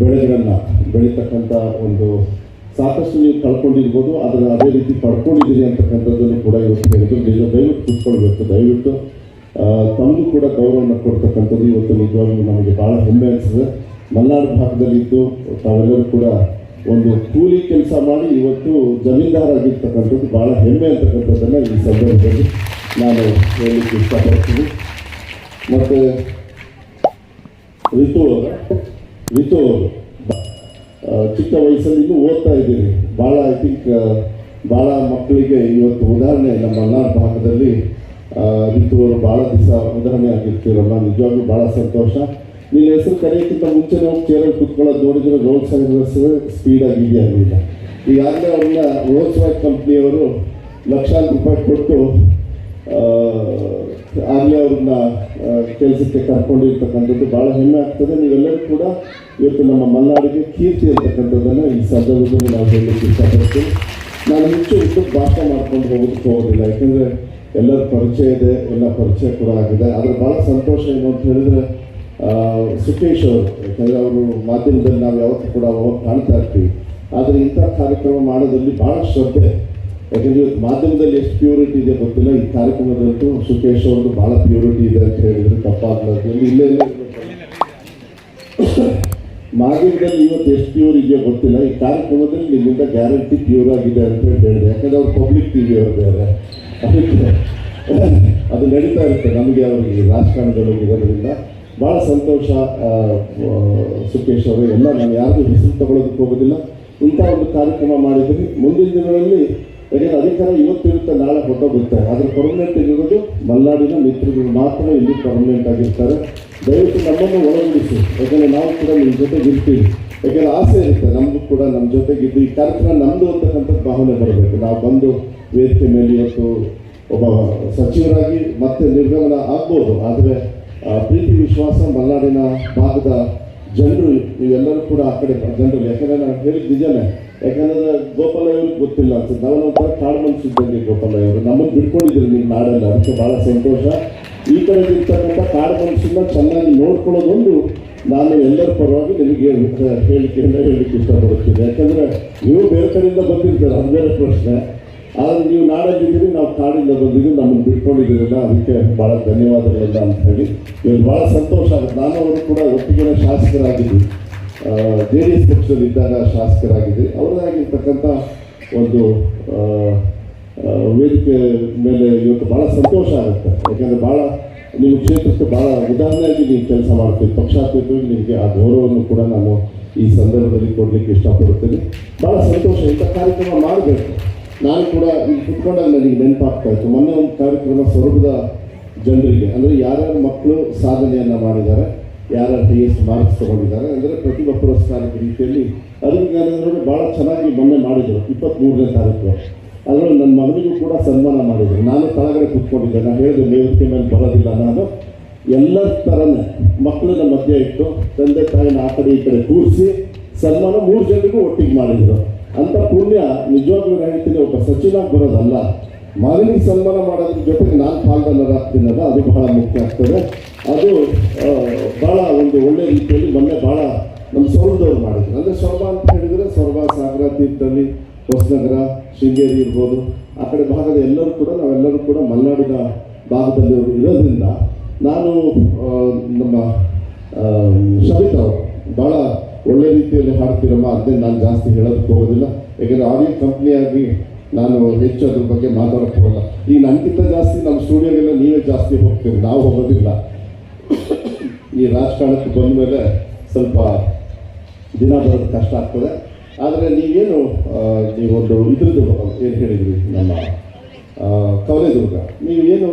ಬೆಳೆಗಳನ್ನು ಬೆಳೀತಕ್ಕಂಥ ಒಂದು ಸಾಕಷ್ಟು ನೀವು ಕಳ್ಕೊಂಡಿರ್ಬೋದು, ಆದರೆ ಅದೇ ರೀತಿ ಪಡ್ಕೊಂಡಿದ್ದೀರಿ ಅಂತಕ್ಕಂಥದ್ದನ್ನು ಕೂಡ ಇವತ್ತು ಹೇಳಿದ್ರು. ನಿಜ ದಯವಿಟ್ಟು ಕೂತ್ಕೊಳ್ಬೇಕು, ದಯವಿಟ್ಟು ತಮಗೂ ಕೂಡ ಗೌರವವನ್ನು ಕೊಡ್ತಕ್ಕಂಥದ್ದು ಇವತ್ತು ನಿಜವಾಗ್ಲೂ ನಮಗೆ ಭಾಳ ಹೆಮ್ಮೆ ಅನಿಸಿದೆ ಮಲ್ನಾಡು ಭಾಗದಲ್ಲಿದ್ದು ತಾವೆಲ್ಲರೂ ಕೂಡ ಒಂದು ಕೂಲಿ ಕೆಲಸ ಮಾಡಿ ಇವತ್ತು ಜಮೀನ್ದಾರ ಆಗಿರ್ತಕ್ಕಂಥದ್ದು ಭಾಳ ಹೆಮ್ಮೆ ಅಂತಕ್ಕಂಥದ್ದನ್ನು ಈ ಸಂದರ್ಭದಲ್ಲಿ ನಾನು ಹೇಳಲಿಕ್ಕೆ ಇಷ್ಟಪಡ್ತೀನಿ. ಮತ್ತು, ರಿತು ಆ, ಚಿಕ್ಕ ವಯಸ್ಸಲ್ಲಿ ಇನ್ನೂ ಓದ್ತಾ ಇದ್ದೀನಿ. ಭಾಳ ಐ ಥಿಂಕ್ ಭಾಳ ಮಕ್ಕಳಿಗೆ ಇವತ್ತು ಉದಾಹರಣೆ ನಮ್ಮ ಮಲೆನಾಡು ಭಾಗದಲ್ಲಿ ಋತುವರು ಭಾಳ ದಿವಸ ಉದಾಹರಣೆ ಆಗಿರ್ತೀರಲ್ಲ ನಿಜವಾಗ್ಲೂ ಭಾಳ ಸಂತೋಷ. ನೀನು ಹೆಸರು ಕರೆಯೋಕ್ಕಿಂತ ಮುಂಚೆ ನಾವು ಚೇರಲ್ಲಿ ಕುತ್ಕೊಳ್ಳೋದು ನೋಡಿದ್ರೆ ರೋಡ್ ಸೈಡ್ ಸ್ಪೀಡ್ ಆಗಿದೆಯಾ ಈಗ ಈಗಾಗಲೇ ಅವ್ರನ್ನ ರೋಡ್ ಸೈಡ್ ಕಂಪ್ನಿಯವರು ಲಕ್ಷಾಂತರ ರೂಪಾಯಿ ಕೊಟ್ಟು ಆಗಲೇ ಅವ್ರನ್ನ ಕೆಲಸಕ್ಕೆ ಕರ್ಕೊಂಡಿರ್ತಕ್ಕಂಥದ್ದು ಭಾಳ ಹೆಮ್ಮೆ ಆಗ್ತದೆ. ನೀವೆಲ್ಲರೂ ಕೂಡ ಇವತ್ತು ನಮ್ಮ ಮಲೆನಾಡಿಗೆ ಕೀರ್ತಿ ಇರ್ತಕ್ಕಂಥದ್ದನ್ನು ಈ ಸಂದರ್ಭದಲ್ಲಿ ನಾವು ಹೇಳಲಿಕ್ಕೆ ಇಷ್ಟಪಡ್ತೀವಿ ನಾನು ಹೆಚ್ಚು ಹೆಚ್ಚು ಭಾಷಣ ಮಾಡ್ಕೊಂಡು ಹೋಗೋದಕ್ಕೆ ಹೋಗೋದಿಲ್ಲ. ಯಾಕೆಂದರೆ ಎಲ್ಲರ ಪರಿಚಯ ಇದೆ, ಎಲ್ಲ ಪರಿಚಯ ಕೂಡ ಆಗಿದೆ. ಆದರೆ ಭಾಳ ಸಂತೋಷ ಏನು ಅಂತ ಹೇಳಿದ್ರೆ ಸುಖೇಶ್ ಅವರು, ಯಾಕಂದರೆ ಅವರು ಮಾಧ್ಯಮದಲ್ಲಿ ನಾವು ಯಾವತ್ತೂ ಕೂಡ ಅವಾಗ ಕಾಣ್ತಾ ಇರ್ತೀವಿ. ಆದರೆ ಇಂಥ ಕಾರ್ಯಕ್ರಮ ಮಾಡೋದ್ರಲ್ಲಿ ಭಾಳ ಶ್ರದ್ಧೆ. ಯಾಕಂದ್ರೆ ಇವತ್ತು ಮಾಧ್ಯಮದಲ್ಲಿ ಎಷ್ಟು ಪ್ಯೂರಿಟಿ ಇದೆ ಗೊತ್ತಿಲ್ಲ. ಈ ಕಾರ್ಯಕ್ರಮದಂತೂ ಸುಖೇಶ್ ಅವ್ರದ್ದು ಭಾಳ ಪ್ಯೂರಿಟಿ ಇದೆ ಅಂತ ಹೇಳಿದ್ರು. ತಪ್ಪಾಗ್ಲಾರ್ದು ಇಲ್ಲೇ. ಮಾಧ್ಯಮದಲ್ಲಿ ಇವತ್ತು ಎಷ್ಟು ಪ್ಯೂರ್ ಇದೆಯೋ ಗೊತ್ತಿಲ್ಲ. ಈ ಕಾರ್ಯಕ್ರಮದಲ್ಲಿ ನಿಮ್ಮಿಂದ ಗ್ಯಾರಂಟಿ ಪ್ಯೂರ್ ಆಗಿದೆ ಅಂತ ಹೇಳಿ ಹೇಳಿದೆ ಯಾಕಂದ್ರೆ ಅವ್ರು ಪಬ್ಲಿಕ್ ಟಿ ವಿ ಅವ್ರು ಬೇರೆ. ಅದಕ್ಕೆ ಅದು ನಡೀತಾ ಇರುತ್ತೆ ನಮಗೆ ಅವ್ರಿಗೆ ರಾಜಕಾರಣದಲ್ಲಿ ಇರೋದ್ರಿಂದ ಭಾಳ ಸಂತೋಷ ಸುಖೇಶ್ ಅವರು. ಎಲ್ಲ, ನಾನು ಯಾರಿಗೂ ಹೆಸರು ತಗೊಳ್ಳೋದಕ್ಕೆ ಹೋಗೋದಿಲ್ಲ. ಇಂಥ ಒಂದು ಕಾರ್ಯಕ್ರಮ ಮಾಡಿದ್ರಿ ಮುಂದಿನ ದಿನಗಳಲ್ಲಿ ಯಾಕಂದ್ರೆ ಅಧಿಕಾರ ಇವತ್ತಿರುತ್ತೆ ನಾಳೆ ಹೊಟ್ಟೋಗುತ್ತೆ ಆದರೆ ಪರ್ಮನೆಂಟ್ ಇರೋದು ಮಲ್ನಾಡಿನ ಮಿತ್ರಗಳು ಮಾತ್ರ ಇಲ್ಲಿ ಪರ್ಮನೆಂಟ್ ಆಗಿರ್ತಾರೆ ದಯವಿಟ್ಟು ನಮ್ಮನ್ನು ಒಳಗೊಂಡಿಸಿ. ಯಾಕಂದರೆ ನಾವು ಕೂಡ ನಿಮ್ಮ ಜೊತೆಗೆ ಇರ್ತೀವಿ. ಯಾಕಂದರೆ ಆಸೆ ಇರುತ್ತೆ, ನಮಗೂ ಕೂಡ ನಮ್ಮ ಜೊತೆಗಿದ್ದು ಈ ಕಾರ್ಯಕ್ರಮ ನಮ್ಮದು ಅಂತಕ್ಕಂಥ ಭಾವನೆ ಬರಬೇಕು. ನಾವು ಬಂದು ವೇದಿಕೆ ಮೇಲೆ ಇವತ್ತು ಒಬ್ಬ ಸಚಿವರಾಗಿ ಮತ್ತೆ ನಿರ್ಗಮನ ಆಗ್ಬೋದು. ಆದರೆ ಪ್ರೀತಿ, ವಿಶ್ವಾಸ ಮಲ್ನಾಡಿನ ಭಾಗದ ಜನರು ನೀವೆಲ್ಲರೂ ಕೂಡ ಆ ಕಡೆ ಜನರು, ಯಾಕಂದ್ರೆ ನಾನು ಹೇಳಿದ ನಿಜನೇ. ಯಾಕಂದ್ರೆ ಗೋಪಾಲ ಗೊತ್ತಿಲ್ಲ. ಅಂತ ನಾವು ಒಂಥರ ಕಾಡು ಮನ್ಸಿದ್ದಂಗೆ ಗೋಪಾಲ ಇವರು. ನಮ್ಮನ್ನು ಬಿಟ್ಕೊಂಡಿದ್ರು ನಿಮ್ಮ ನಾಡಲ್ಲ ಅದಕ್ಕೆ ಭಾಳ ಸಂತೋಷ. ಈ ಕಡೆ ಇರ್ತಕ್ಕಂಥ ಕಾಡು ಮನುಷ್ಯನ ಚೆನ್ನಾಗಿ ನೋಡ್ಕೊಳ್ಳೋದೊಂದು ನಾನು ಎಲ್ಲರ ಪರವಾಗಿ ನಿಮಗೆ ಹೇಳಿಕೆಯಿಂದ ಹೇಳಲಿಕ್ಕೆ ಇಷ್ಟಪಡುತ್ತೇನೆ. ಯಾಕಂದರೆ ನೀವು ಬೇರೆ ಕಡೆಯಿಂದ ಬಂದಿರ್ತೀರ, ಅದು ಬೇರೆ ಪ್ರಶ್ನೆ. ಆದರೆ ನೀವು ನಾಡಲ್ಲಿದ್ದೀರಿ ನಾವು ಕಾಡಿಂದ ಬಂದಿದ್ದೀವಿ ನಮ್ಮನ್ನು ಬಿಟ್ಕೊಂಡಿದ್ದೀರಲ್ಲ ಅದಕ್ಕೆ ಭಾಳ ಧನ್ಯವಾದಗಳಿಲ್ಲ ಅಂತ ಹೇಳಿ. ಇವತ್ತು ಭಾಳ ಸಂತೋಷ ಆಗುತ್ತೆ. ನಾನು ಅವರು ಕೂಡ ಒಟ್ಟಿಗೆ ಶಾಸಕರಾಗಿದ್ದು. ಜೆ ಡಿ ಎಸ್ ಪಕ್ಷದಲ್ಲಿ ಇದ್ದಾಗ ಶಾಸಕರಾಗಿದ್ದೆ ಅವರಾಗಿರ್ತಕ್ಕಂಥ ಒಂದು ವೇದಿಕೆ ಮೇಲೆ ಇವತ್ತು ಭಾಳ ಸಂತೋಷ ಆಗುತ್ತೆ. ಯಾಕೆಂದರೆ ಭಾಳ ನಿಮ್ಮ ಕ್ಷೇತ್ರಕ್ಕೆ ಭಾಳ ಉದಾಹರಣೆಯಾಗಿ ನೀವು ಕೆಲಸ ಮಾಡ್ತೀವಿ ಪಕ್ಷಾತೀತವಾಗಿ ನಿಮಗೆ ಆ ಗೌರವವನ್ನು ಕೂಡ ನಾನು ಈ ಸಂದರ್ಭದಲ್ಲಿ ಕೊಡಲಿಕ್ಕೆ ಇಷ್ಟಪಡುತ್ತೇನೆ. ಭಾಳ ಸಂತೋಷ ಇಂಥ ಕಾರ್ಯಕ್ರಮ ಮಾಡಬೇಕು. ನಾನು ಕೂಡ ಇಲ್ಲಿ ಕುತ್ಕೊಂಡಾಗ ನನಗೆ ನೆನಪಾಗ್ತಾ ಇತ್ತು. ಮೊನ್ನೆ ಒಂದು ಕಾರ್ಯಕ್ರಮ ಸ್ವರೂಪದ ಜನರಿಗೆ, ಅಂದರೆ ಯಾರ್ಯಾರು ಮಕ್ಕಳು ಸಾಧನೆಯನ್ನು ಮಾಡಿದ್ದಾರೆ, ಯಾರ್ಯಾರು ಹೈಯೆಸ್ಟ್ ಮಾರ್ಕ್ಸ್ ತಗೊಂಡಿದ್ದಾರೆ, ಅಂದರೆ ಪ್ರತಿಭಾ ಪುರಸ್ಕಾರದ ರೀತಿಯಲ್ಲಿ ಅರವಿಂದ ಭಾಳ ಚೆನ್ನಾಗಿ ಮೊನ್ನೆ ಮಾಡಿದರು ಇಪ್ಪತ್ತ್ಮೂರನೇ ತಾರೀಕು. ಅದರಲ್ಲಿ ನನ್ನ ಮಗನಿಗೂ ಕೂಡ ಸನ್ಮಾನ ಮಾಡಿದರು. ನಾನು ತಳಗಡೆ ಕುತ್ಕೊಂಡಿದ್ದೆ, ನಾನು ಹೇಳಿದೆ ನೇವೃತ್ತಿ ಮೇಲೆ ಬರೋದಿಲ್ಲ ನಾನು. ಎಲ್ಲ ಥರನೇ ಮಕ್ಕಳನ್ನ ಮಧ್ಯೆ ಇಟ್ಟು, ತಂದೆ ತಾಯಿನ ಆ ಕಡೆ ಈ ಕಡೆ ಕೂರಿಸಿ, ಸನ್ಮಾನ ಮೂರು ಜನರಿಗೂ ಒಟ್ಟಿಗೆ ಮಾಡಿದರು. ಅಂತ ಪುಣ್ಯ ನಿಜವಾಗ್ಲೂ ಹೇಳ್ತೀನಿ ಒಬ್ಬ ಸಚಿನಾಗಿ ಬರೋದಲ್ಲ. ಮಗನಿಗೆ ಸನ್ಮಾನ ಮಾಡೋದ್ರ ಜೊತೆಗೆ ನಾನು ಪಾಲ್ಗೊಳ್ಳೋದಾಗ್ತೀನಲ್ಲ ಅದು ಬಹಳ ಮುಖ್ಯ ಆಗ್ತದೆ. ಅದು ಬಹಳ ಒಂದು ಒಳ್ಳೆ ರೀತಿಯಲ್ಲಿ ಮೊನ್ನೆ ಬಹಳ ನಮ್ಮ ಸೌರದವ್ರು ಮಾಡಿದ್ರು. ಅಂದರೆ ಸೊರಬ ಅಂತ ಹೇಳಿದರೆ ಸೊರಬ ಸಾಗರ ತೀರ್ಥಹಳ್ಳಿ ಹೊಸನಗರ, ಶೃಂಗೇರಿ ಇರ್ಬೋದು. ಆ ಕಡೆ ಭಾಗದ ಎಲ್ಲರೂ ಕೂಡ, ನಾವೆಲ್ಲರೂ ಕೂಡ ಮಲೆನಾಡಿನ ಭಾಗದಲ್ಲಿ ಇರೋದ್ರಿಂದ ನಾನು ನಮ್ಮ ಸವಿತಾ ಅವರು ಭಾಳ ಒಳ್ಳೆ ರೀತಿಯಲ್ಲಿ ಹಾಡ್ತಿರಮ್ಮ ಅದೇ ನಾನು ಜಾಸ್ತಿ ಹೇಳೋದಕ್ಕೆ ಹೋಗೋದಿಲ್ಲ. ಯಾಕಂದರೆ ಆಡಿಯೋ ಕಂಪ್ನಿಯಾಗಿ ನಾನು ಹೆಚ್ಚು ಅದ್ರ ಬಗ್ಗೆ ಮಾತಾಡೋಕ್ಕೆ ಹೋಗಲ್ಲ. ಈಗ ನನಗಿಂತ ಜಾಸ್ತಿ ನಮ್ಮ ಸ್ಟುಡಿಯೋಗೆಲ್ಲ ನೀವೇ ಜಾಸ್ತಿ ಹೋಗ್ತೀರಿ, ನಾವು ಹೋಗೋದಿಲ್ಲ. ಈ ರಾಜಕಾರಣಕ್ಕೆ ಬಂದ ಮೇಲೆ ಸ್ವಲ್ಪ ದಿನ ಬರೋದು ಕಷ್ಟ ಆಗ್ತದೆ. ಆದರೆ ನೀವೇನು ನೀವೊಂದು ಇದ್ರದ್ದು ಏನು ಹೇಳಿದ್ರಿ ನಮ್ಮ ಕವಲೆದುರ್ಗ ನೀವೇನು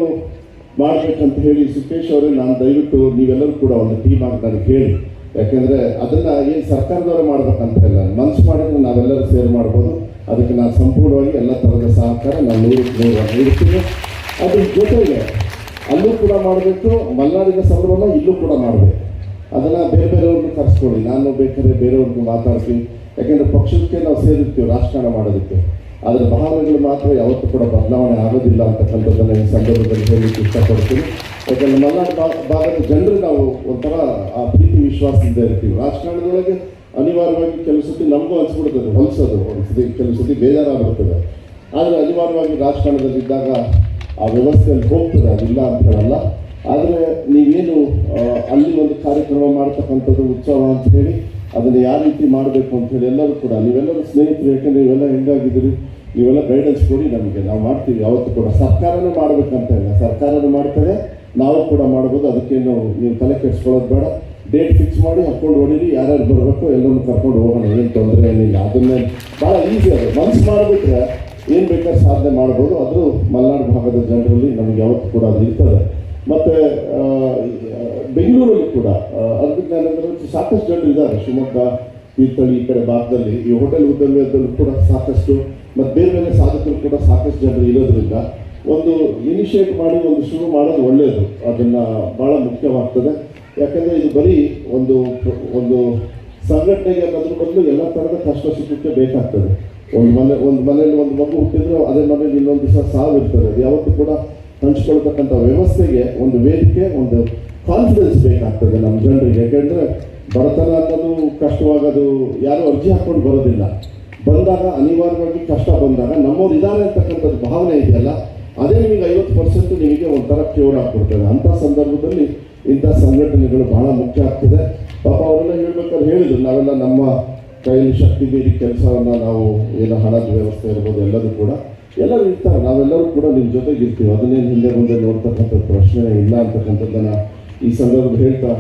ಮಾಡಬೇಕಂತ ಹೇಳಿ ಸುಖೇಶ್ ಅವರೇ, ನಾನು ದಯವಿಟ್ಟು ನೀವೆಲ್ಲರೂ ಕೂಡ ಒಂದು ಟೀಮ್ ಆಗಿ ನನಗೆ ಹೇಳಿ. ಯಾಕೆಂದರೆ ಅದನ್ನು ಏನು ಸರ್ಕಾರದವರು ಮಾಡ್ಬೇಕಂತ ಇಲ್ಲ ಮನಸ್ಸು ಮಾಡಿದ್ರೆ ನಾವೆಲ್ಲರೂ ಸೇರ್ ಮಾಡ್ಬೋದು. ಅದಕ್ಕೆ ನಾನು ಸಂಪೂರ್ಣವಾಗಿ ಎಲ್ಲ ಥರದ ಸಹಕಾರ ನಾನು ನೂರಕ್ಕೆ ನೂರ ಅದ್ರ ಜೊತೆಗೆ ಅಲ್ಲೂ ಕೂಡ ಮಾಡಬೇಕು. ಮಲ್ನಾಡಿನ ಸಂದರ್ಭ ಇಲ್ಲೂ ಕೂಡ ಮಾಡಬೇಕು. ಅದನ್ನು ಬೇರೆ ಬೇರೆಯವ್ರನ್ನ ಕರೆಸ್ಕೊಳ್ಳಿ. ನಾನು ಬೇಕಾದ್ರೆ ಬೇರೆಯವ್ರಿಗೆ ಮಾತಾಡ್ತೀನಿ. ಯಾಕೆಂದರೆ ಪಕ್ಷಕ್ಕೆ ನಾವು ಸೇರಿರ್ತೀವಿ, ರಾಜಕಾರಣ ಮಾಡೋದಕ್ಕೆ. ಆದರೆ ಭಾವನೆಗಳು ಮಾತ್ರ ಯಾವತ್ತೂ ಕೂಡ ಬದಲಾವಣೆ ಆಗೋದಿಲ್ಲ ಅಂತಕ್ಕಂಥದ್ದನ್ನು ಈ ಸಂದರ್ಭದಲ್ಲಿ ಹೇಳಲಿಕ್ಕೆ ಇಷ್ಟಪಡ್ತೀನಿ. ಯಾಕಂದರೆ ಮಲೆನಾಡು ಭಾಗದ ಜನರು ನಾವು ಒಂಥರ ಆ ಪ್ರೀತಿ ವಿಶ್ವಾಸದಿಂದ ಇರ್ತೀವಿ. ರಾಜಕಾರಣದೊಳಗೆ ಅನಿವಾರ್ಯವಾಗಿ ಕೆಲವು ಸತಿ ನಮಗೂ ಅನಿಸ್ಬಿಡ್ತದೆ, ಹೊಲ್ಸೋದು. ಒಂದ್ಸತಿ ಕೆಲವು ಸತಿ ಬೇಜಾರಾಗ್ಬಿಡ್ತದೆ. ಆದರೆ ಅನಿವಾರ್ಯವಾಗಿ ರಾಜಕಾರಣದಲ್ಲಿದ್ದಾಗ ಆ ವ್ಯವಸ್ಥೆಯಲ್ಲಿ ಹೋಗ್ತದೆ, ಅದಿಲ್ಲ ಅಂತ ಹೇಳಲ್ಲ. ಆದರೆ ನೀವೇನು ಅಲ್ಲಿ ಒಂದು ಕಾರ್ಯಕ್ರಮ ಮಾಡ್ತಕ್ಕಂಥದ್ದು ಉತ್ಸವ ಅಂತ ಹೇಳಿ ಅದನ್ನು ಯಾವ ರೀತಿ ಮಾಡಬೇಕು ಅಂತ ಹೇಳಿ ಎಲ್ಲರೂ ಕೂಡ, ನೀವೆಲ್ಲರೂ ಸ್ನೇಹಿತರು, ಯಾಕಂದರೆ ನೀವೆಲ್ಲ ಹೆಂಗಾಗಿದ್ದೀರಿ, ನೀವೆಲ್ಲ ಗೈಡೆನ್ಸ್ ಕೊಡಿ ನಮಗೆ. ನಾವು ಮಾಡ್ತೀವಿ. ಯಾವತ್ತೂ ಕೂಡ ಸರ್ಕಾರನೂ ಮಾಡಬೇಕಂತ ಇಲ್ಲ. ಸರ್ಕಾರನೂ ಮಾಡ್ತದೆ ನಾವು ಕೂಡ ಮಾಡ್ಬೋದು. ಅದಕ್ಕೇನು ನೀವು ತಲೆ ಕೆಡಿಸ್ಕೊಳ್ಳೋದು ಬೇಡ. ಡೇಟ್ ಫಿಕ್ಸ್ ಮಾಡಿ ಹಾಕೊಂಡು ಹೊಡೀರಿ ಯಾರ್ಯಾರು ಬರಬೇಕು ಎಲ್ಲರೂ ಕರ್ಕೊಂಡು ಹೋಗೋಣ. ಏನು ತೊಂದರೆ ಏನಿಲ್ಲ. ಅದನ್ನೇ ಭಾಳ ಈಸಿ ಅದು. ಮನ್ಸು ಮಾಡಿಬಿಟ್ರೆ ಏನು ಬೇಕಾದ್ರೆ ಸಾಧನೆ ಮಾಡ್ಬೋದು. ಅದು ಮಲೆನಾಡು ಭಾಗದ ಜನರಲ್ಲಿ ನಮಗೆ ಯಾವತ್ತೂ ಕೂಡ ಅದು ಇರ್ತದೆ. ಮತ್ತು ಬೆಂಗಳೂರಲ್ಲಿ ಕೂಡ ಅದಕ್ಕೆ ಸಾಕಷ್ಟು ಜನರು ಇದ್ದಾರೆ. ಶಿವಮೊಗ್ಗ ತೀರ್ಥಹಳ್ಳಿ ಈ ಕಡೆ ಭಾಗದಲ್ಲಿ. ಈ ಹೋಟೆಲ್ ಉದ್ಯಮದಲ್ಲೂ ಕೂಡ ಸಾಕಷ್ಟು, ಮತ್ತು ಬೇರೆ ಬೇರೆ ಸಾಧಕರು ಕೂಡ ಸಾಕಷ್ಟು ಜನರು ಇರೋದ್ರಿಂದ ಒಂದು ಇನಿಷಿಯೇಟ್ ಮಾಡಿ ಒಂದು ಶುರು ಮಾಡೋದು ಒಳ್ಳೆಯದು ಅದನ್ನು ಭಾಳ ಮುಖ್ಯವಾಗ್ತದೆ. ಯಾಕಂದರೆ ಇದು ಬರೀ ಒಂದು ಒಂದು ಸಂಘಟನೆಗೆ ಅನ್ನೋದ್ರ ಬದಲು ಎಲ್ಲ ಥರದ ಕಷ್ಟ ಸುಖಕ್ಕೆ ಬೇಕಾಗ್ತದೆ. ಒಂದು ಮನೆ, ಒಂದು ಮನೆಯಲ್ಲಿ ಒಂದು ಮಗು ಹುಟ್ಟಿದ್ರೆ, ಅದೇ ಮನೇಲಿ ಇನ್ನೊಂದು ದಿವಸ ಸಾವು ಇರ್ತದೆ. ಅದು ಯಾವತ್ತೂ ಕೂಡ ಹಂಚ್ಕೊಳ್ತಕ್ಕಂಥ ವ್ಯವಸ್ಥೆಗೆ ಒಂದು ವೇದಿಕೆ, ಒಂದು ಕಾನ್ಫಿಡೆನ್ಸ್ ಬೇಕಾಗ್ತದೆ ನಮ್ಮ ಜನರಿಗೆ. ಯಾಕೆಂದರೆ ಬಡತನ ಅನ್ನೋದು ಕಷ್ಟವಾಗೋದು ಯಾರು ಅರ್ಜಿ ಹಾಕ್ಕೊಂಡು ಬರೋದಿಲ್ಲ. ಬಂದಾಗ ಅನಿವಾರ್ಯವಾಗಿ ಕಷ್ಟ ಬಂದಾಗ ನಮ್ಮವ್ರು ಇದ್ದಾರೆ ಅಂತಕ್ಕಂಥದ್ದು ಭಾವನೆ ಇದೆಯಲ್ಲ ಅದೇ ನಿಮಗೆ ಐವತ್ತು ಪರ್ಸೆಂಟ್ ನಿಮಗೆ ಒಂಥರ ಕ್ಯೂರ್ ಆಗ್ಬಿಡ್ತದೆ. ಅಂಥ ಸಂದರ್ಭದಲ್ಲಿ ಇಂಥ ಸಂಘಟನೆಗಳು ಬಹಳ ಮುಖ್ಯ ಆಗ್ತದೆ. ಪಾಪ ಅವರೆಲ್ಲ ಹೇಳ್ಬೇಕಾದ್ರೆ ಹೇಳಿದ್ರು, ನಾವೆಲ್ಲ ನಮ್ಮ ಕೈಯಲ್ಲಿ ಶಕ್ತಿ ಮೀರಿ ಕೆಲಸವನ್ನು ನಾವು ಏನು ಹಣದ ವ್ಯವಸ್ಥೆ ಇರ್ಬೋದು ಎಲ್ಲದೂ ಕೂಡ. ಎಲ್ಲರೂ ಇರ್ತಾರೆ, ನಾವೆಲ್ಲರೂ ಕೂಡ ನಿಮ್ಮ ಜೊತೆಗಿರ್ತೀವಿ. ಅದನ್ನೇನು ಹಿಂದೆ ಮುಂದೆ ನೋಡ್ತಕ್ಕಂಥ ಪ್ರಶ್ನೆ ಇಲ್ಲ ಅಂತಕ್ಕಂಥದ್ದನ್ನು ಈ ಸಂದರ್ಭದಲ್ಲಿ ಹೇಳ್ತಾ